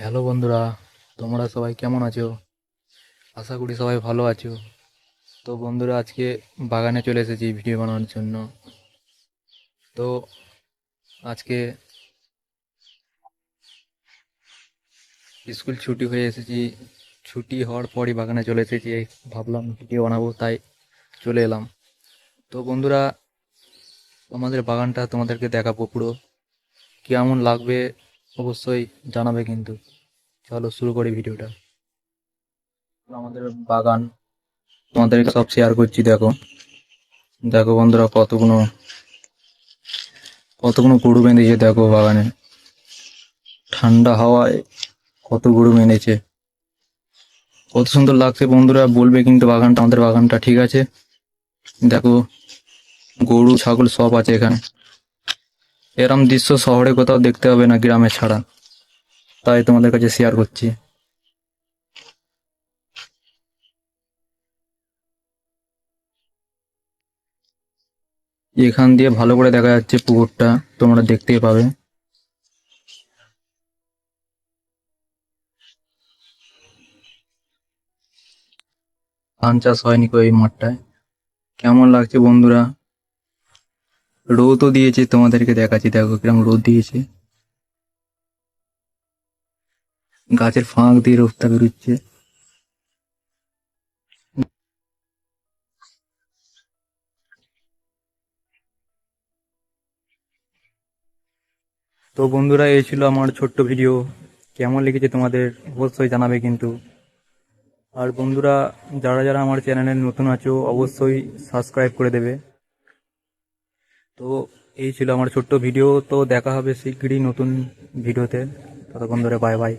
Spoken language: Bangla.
হ্যালো বন্ধুরা, তোমরা সবাই কেমন আছো? আশা করি সবাই ভালো আছো। তো বন্ধুরা, আজকে বাগানে চলে এসেছি ভিডিও বানানোর জন্য। তো আজকে স্কুল ছুটি হয়ে এসেছি। ছুটি হওয়ার পরই বাগানে চলে এসেছি। ভাবলাম ভিডিও বানাবো, তাই চলে এলাম। তো বন্ধুরা আমাদের বাগানটা তোমাদেরকে দেখাবো পুরো। কেমন লাগবে? অবশ্যই জানাবে কিন্তু। চলো শুরু করি ভিডিওটা। আমাদের বাগান তোমাদেরকে সব শেয়ার করছি, দেখো। দেখো বন্ধুরা, কতগুলো কতগুলো গরু বেঁধেছে দেখো বাগানে। ঠান্ডা হাওয়ায় কত গরু বেঁধেছে। কত সুন্দর লাগছে বন্ধুরা, বলবে কিন্তু বাগানটা, আমাদের বাগানটা ঠিক আছে। দেখো, গরু, ছাগল সব আছে এখানে। এরম দৃশ্য শহরে কোথাও দেখতে হবে না গ্রামে ছাড়া। তাই তোমাদের কাছে শেয়ার করছি। এখান দিয়ে ভালো করে দেখা যাচ্ছে পুকুরটা, তোমরা দেখতেই পাবে। ধান চাষ হয়নি এই মাঠটায়। কেমন লাগছে বন্ধুরা? রোদও দিয়েছে, তোমাদেরকে দেখাচ্ছি। দেখো কিরম রোদ দিয়েছে। গাছের ফাঁক দিয়ে রোদটা বেরোচ্ছে। তো বন্ধুরা, এই ছিল আমার ছোট্ট ভিডিও। কেমন লেগেছে তোমাদের অবশ্যই জানাবে কিন্তু। আর বন্ধুরা, যারা যারা আমার চ্যানেলে নতুন আছো, অবশ্যই সাবস্ক্রাইব করে দেবে। তো এই ছিল আমার ছোট্ট ভিডিও, তো দেখা হবে শীঘ্রই নতুন ভিডিওতে। ততক্ষণ ধরে বাই বাই